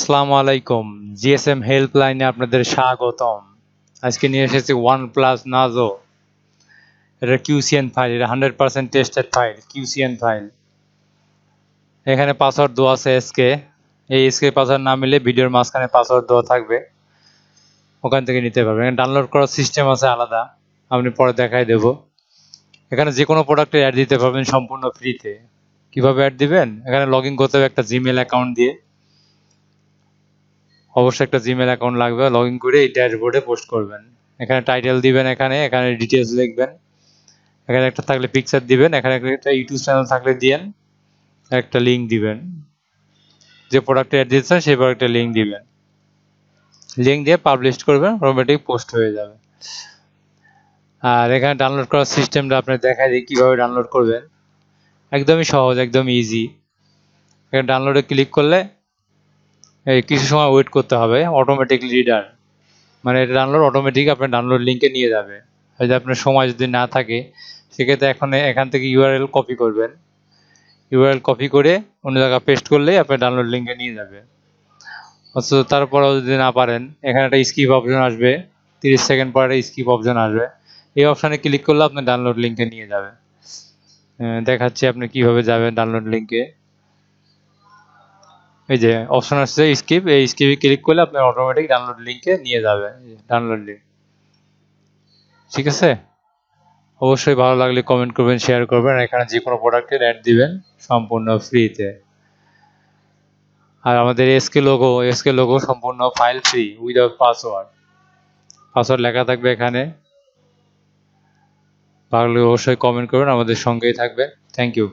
আসসালামু আলাইকুম। জিএসএম হেল্পলাইনে আপনাদের স্বাগতম। আজকে নিয়ে এসেছি ওয়ান প্লাস নাজো এটা কিউসিএন ফাইল এটা hundred percent tested file QCN file এখানে পাসওয়ার্ড দেওয়া আছে এসকে এই এসকে পাসওয়ার্ড না মিলে ভিডিওর মাঝখানে পাসওয়ার্ড দেওয়া থাকবে। ওখান থেকে নিতে পারবেন। এখানে ডাউনলোড করার সিস্টেম আছে আলাদা। আপনি পরে দেখাই দেব। এখানে যে কোনো প্রোডাক্টে অ্যাড দিতে পারবেন সম্পূর্ণ ফ্রিতে কীভাবে অ্যাড দিবেন? এখানে লগ ইন করতে হবে একটা জিমেল অ্যাকাউন্ট দিয়ে। অবশ্যই একটা জিমেল অ্যাকাউন্ট লাগবে লগ ইন করে এই ড্যাশবোর্ডে পোস্ট করবেন। এখানে টাইটেল দিবেন এখানে এখানে ডিটেলস লিখবেন। এখানে একটা থাকলে পিকচার দিবেন, এখানে একটা ইউটিউব চ্যানেল থাকলে দিয়েন, একটা লিঙ্ক দিবেন। যে প্রোডাক্টে অ্যাড দিচ্ছেন সেই প্রোডাক্টের লিঙ্ক দিবেন। লিঙ্ক দিয়ে পাবলিশ করবেন অটোমেটিক পোস্ট হয়ে যাবে। আর এখানে ডাউনলোড করার সিস্টেমটা আপনি দেখাই দিই, কীভাবে ডাউনলোড করবেন। একদমই সহজ, একদম ইজি এখানে ডাউনলোডে ক্লিক করলে এই কিছু সময় ওয়েট করতে হবে অটোমেটিক রিডার মানে এটা ডাউনলোড অটোমেটিক আপনার ডাউনলোড লিঙ্কে নিয়ে যাবে। যদি আপনার সময় যদি না থাকে, সেক্ষেত্রে এখন এখান থেকে ইউআরএল কপি করবেন। ইউআরএল কপি করে অন্য জায়গায় পেস্ট করলেই আপনার ডাউনলোড লিঙ্কে নিয়ে যাবে। অথচ তারপরেও যদি না পারেন, এখানে একটা স্কিপ অপশন আসবে, তিরিশ সেকেন্ড পরে একটা স্কিপ অপশন আসবে। এই অপশানে ক্লিক করলে আপনার ডাউনলোড লিঙ্কে নিয়ে যাবে। দেখাচ্ছি আপনি কীভাবে যাবেন ডাউনলোড লিঙ্কে এই যে অপশন আসছে স্কিপ এই স্কিপে ক্লিক করলে আপনার অটোমেটিক ডাউনলোড লিঙ্কে নিয়ে যাবে ডাউনলোড লিঙ্ক ঠিক আছে? অবশ্যই ভালো লাগলে কমেন্ট করবেন শেয়ার করবেন এখানে যে কোনো প্রোডাক্টের অ্যাড দিবেন সম্পূর্ণ ফ্রিতে আর আমাদের এসকে লোগো এসকে লোগো সম্পূর্ণ file free without password password লেখা থাকবে এখানে। ভালো অবশ্যই কমেন্ট করবেন, আমাদের সঙ্গেই থাকবে থ্যাংক ইউ